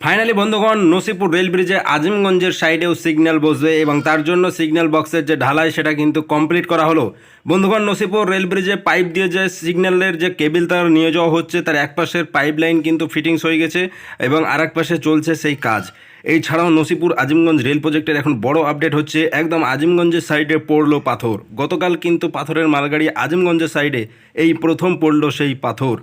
Finally বন্ধুগণ, Nasipur rail ব্রিজে আজিমগঞ্জের সাইডেও সিগন্যাল বসবে এবং তার জন্য সিগন্যাল বক্সের যে ঢালাই, সেটা কিন্তু কমপ্লিট করা হলো। বন্ধুগণ, নসিপুর রেল ব্রিজে পাইপ দিয়ে যে সিগন্যালের যে কেবিল, তার নিয়ে যাওয়া হচ্ছে, তার এক পাশের পাইপ লাইন কিন্তু ফিটিংস হয়ে গেছে এবং আর পাশে চলছে সেই কাজ। এই ছাড়াও নসিপুর আজিমগঞ্জ রেল প্রজেক্টের এখন বড় আপডেট হচ্ছে, একদম আজিমগঞ্জের সাইডে পড়ল পাথর। গতকাল কিন্তু পাথরের মালগাড়ি আজিমগঞ্জের সাইডে এই প্রথম পড়ল সেই পাথর।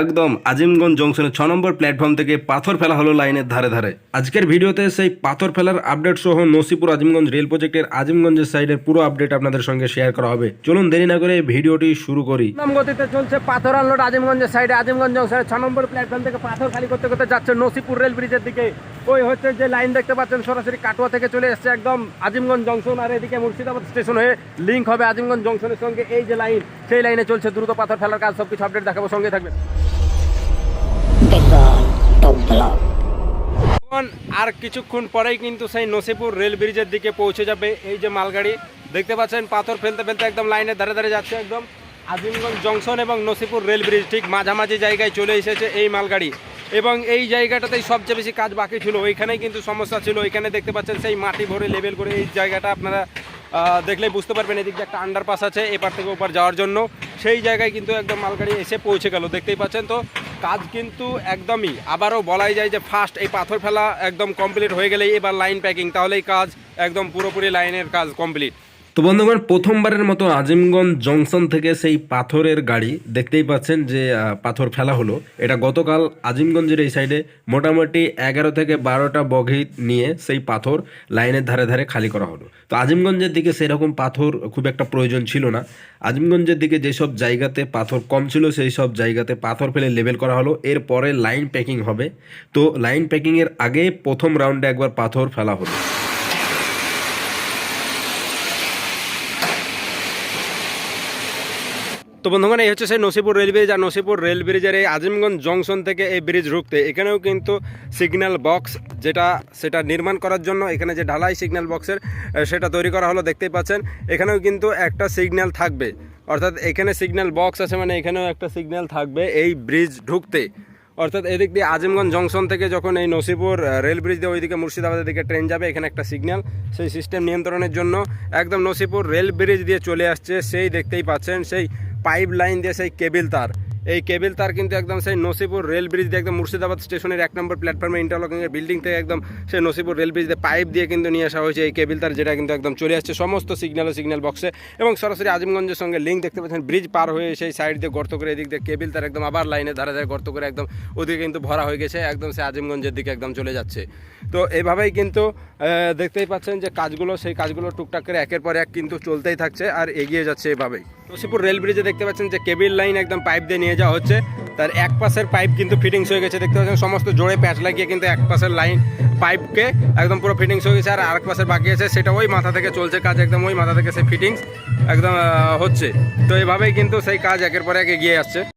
একদম আজিমগঞ্জ জংশনের ছ নম্বর প্ল্যাটফর্ম থেকে পাথর ফেলা হলো লাইনের ধারে ধারে। আজকের ভিডিওতে সেই পাথর ফেলার আপডেট সহ নসিপুর আজিমগঞ্জ রেল প্রজেক্টের আজিমগঞ্জের সাইডের পুরো আপডেট আপনাদের সঙ্গে শেয়ার করা হবে। চলুন দেরি না করে ভিডিওটি শুরু করি। গতিতে চলছে পাথর আনলোড আজিমগঞ্জের সাইডে। আজিমগঞ্জ জংশনের ছ নম্বর প্ল্যাটফর্ম থেকে পাথর খালি করতে করতে যাচ্ছে নসিপুর রেল ব্রিজের দিকে। ওই হচ্ছে যে লাইন দেখতে পাচ্ছেন, সরাসরি কাটোয়া থেকে চলে এসছে একদম আজিমগঞ্জ জংশন, আর এদিকে মুর্শিদাবাদ স্টেশন হয়ে লিঙ্ক হবে আজিমগঞ্জ জংশনের সঙ্গে। এই যে লাইন, সেই লাইনে চলছে দ্রুত পাথর ফেলার কাজ, সবকিছু আপডেট দেখাবো, সঙ্গে. এখন আর কিছুক্ষণ পরেই কিন্তু সেই নসিপুর রেল ব্রিজের দিকে পৌঁছে যাবে এই যে মালগাড়ি। দেখতে পাচ্ছেন, পাথর ফেলতে ফেলতে একদম লাইনের ধারে ধারে যাচ্ছে একদম আজিমগঞ্জ জংশন এবং নসিপুর রেল ব্রিজ, ঠিক মাঝামাঝি জায়গায় চলে এসেছে এই মালগাড়ি। এবং এই জায়গাটাতেই সবচেয়ে বেশি কাজ বাকি ছিল। ওইখানেই কিন্তু সমস্যা ছিল। ওইখানে দেখতে পাচ্ছেন সেই মাটি ভরে লেভেল করে এই জায়গাটা আপনারা আহ, দেখলেই বুঝতে পারবেন এদিক দিয়ে একটা আন্ডারপাস আছে এপার থেকে ওপার যাওয়ার জন্য। সেই জায়গায় কিন্তু একদম মালগাড়ি এসে পৌঁছে গেল দেখতেই পাচ্ছেন তো। কাজ কিন্তু একদমই আবারও বলাই যায় যে ফার্স্ট এই পাথর ফেলা একদম কমপ্লিট হয়ে গেলেই এবার লাইন প্যাকিং তাহলেই কাজ একদম পুরোপুরি লাইনের কাজ কমপ্লিট তো বন্ধুগণ, প্রথমবারের মতো আজিমগঞ্জ জংশন থেকে সেই পাথরের গাড়ি, দেখতেই পাচ্ছেন যে পাথর ফেলা হলো। এটা গতকাল আজিমগঞ্জের এই সাইডে মোটামুটি এগারো থেকে বারোটা বগি নিয়ে সেই পাথর লাইনের ধারে ধারে খালি করা হলো। তো আজিমগঞ্জের দিকে সেরকম পাথর খুব একটা প্রয়োজন ছিল না। আজিমগঞ্জের দিকে যেসব জায়গাতে পাথর কম ছিল, সেই সব জায়গাতে পাথর ফেলে লেবেল করা হলো। এরপরে লাইন প্যাকিং হবে। তো লাইন প্যাকিংয়ের আগে প্রথম রাউন্ডে একবার পাথর ফেলা হলো। তো বন্ধুগণ, এই হচ্ছে সেই নসিপুর রেল ব্রিজ আর নসিপুর রেল ব্রিজের এই আজিমগঞ্জ জংশন থেকে এই ব্রিজ ঢুকতে, এখানেও কিন্তু সিগন্যাল বক্স যেটা, সেটা নির্মাণ করার জন্য এখানে যে ঢালাই সিগন্যাল বক্সের সেটা তৈরি করা হলো, দেখতেই পাচ্ছেন। এখানেও কিন্তু একটা সিগন্যাল থাকবে। অর্থাৎ এখানে সিগন্যাল বক্স আছে মানে এখানেও একটা সিগন্যাল থাকবে এই ব্রিজ ঢুকতে। অর্থাৎ এদিক দিয়ে আজিমগঞ্জ জংশন থেকে যখন এই নসিপুর রেল ব্রিজ দিয়ে ওইদিকে মুর্শিদাবাদের দিকে ট্রেন যাবে, এখানে একটা সিগন্যাল সেই সিস্টেম নিয়ন্ত্রণের জন্য একদম নসিপুর রেল ব্রিজ দিয়ে চলে আসছে, সেই দেখতেই পাচ্ছেন, সেই পাইপ লাইন দিয়ে সেই কেবিল তার। এই কেবিল তার কিন্তু একদম সেই নসিপুর রেল ব্রিজ দিয়ে একদম মুর্শিদাবাদ স্টেশনের এক নম্বর প্ল্যাটফর্মে ইন্টারলকিংয়ের বিল্ডিং থেকে একদম সেই নসিপুর রেল ব্রিজ দিয়ে পাইপ দিয়ে কিন্তু নিয়ে আসা হয়েছে এই কেবিল তার, যেটা কিন্তু একদম চলে আসছে সমস্ত সিগন্যাল ও সিগন্যাল বক্সে এবং সরাসরি আজিমগঞ্জের সঙ্গে লিঙ্ক দেখতে পাচ্ছেন ব্রিজ পার হয়ে সেই সাইড দিয়ে গর্ত করে এদিক দিয়ে কেবিল তার একদম আবার লাইনে ধারে ধারে গর্ত করে একদম ওদিকে কিন্তু ভরা হয়ে গেছে, একদম সে আজিমগঞ্জের দিকে একদম চলে যাচ্ছে। তো এভাবেই কিন্তু দেখতেই পাচ্ছেন যে কাজগুলো, সেই কাজগুলো টুকটাক করে একের পর এক কিন্তু চলতেই থাকছে আর এগিয়ে যাচ্ছে এভাবেই। নসিপুর রেল ব্রিজে দেখতে পাচ্ছেন যে কেবিল লাইন একদম পাইপ দিয়ে নিয়ে যাওয়া হচ্ছে। তার এক পাশের পাইপ কিন্তু ফিটিংস হয়ে গেছে, দেখতে পাচ্ছেন সমস্ত জোরে প্যাচ লাগিয়ে কিন্তু এক পাশের লাইন পাইপকে একদম পুরো ফিটিংস হয়ে গেছে, আর আরেক পাশের বাকি আছে, সেটা ওই মাথা থেকে চলছে কাজ, একদম ওই মাথা থেকে সেই ফিটিংস একদম হচ্ছে। তো এভাবেই কিন্তু সেই কাজ একের পর এক এগিয়ে আসছে।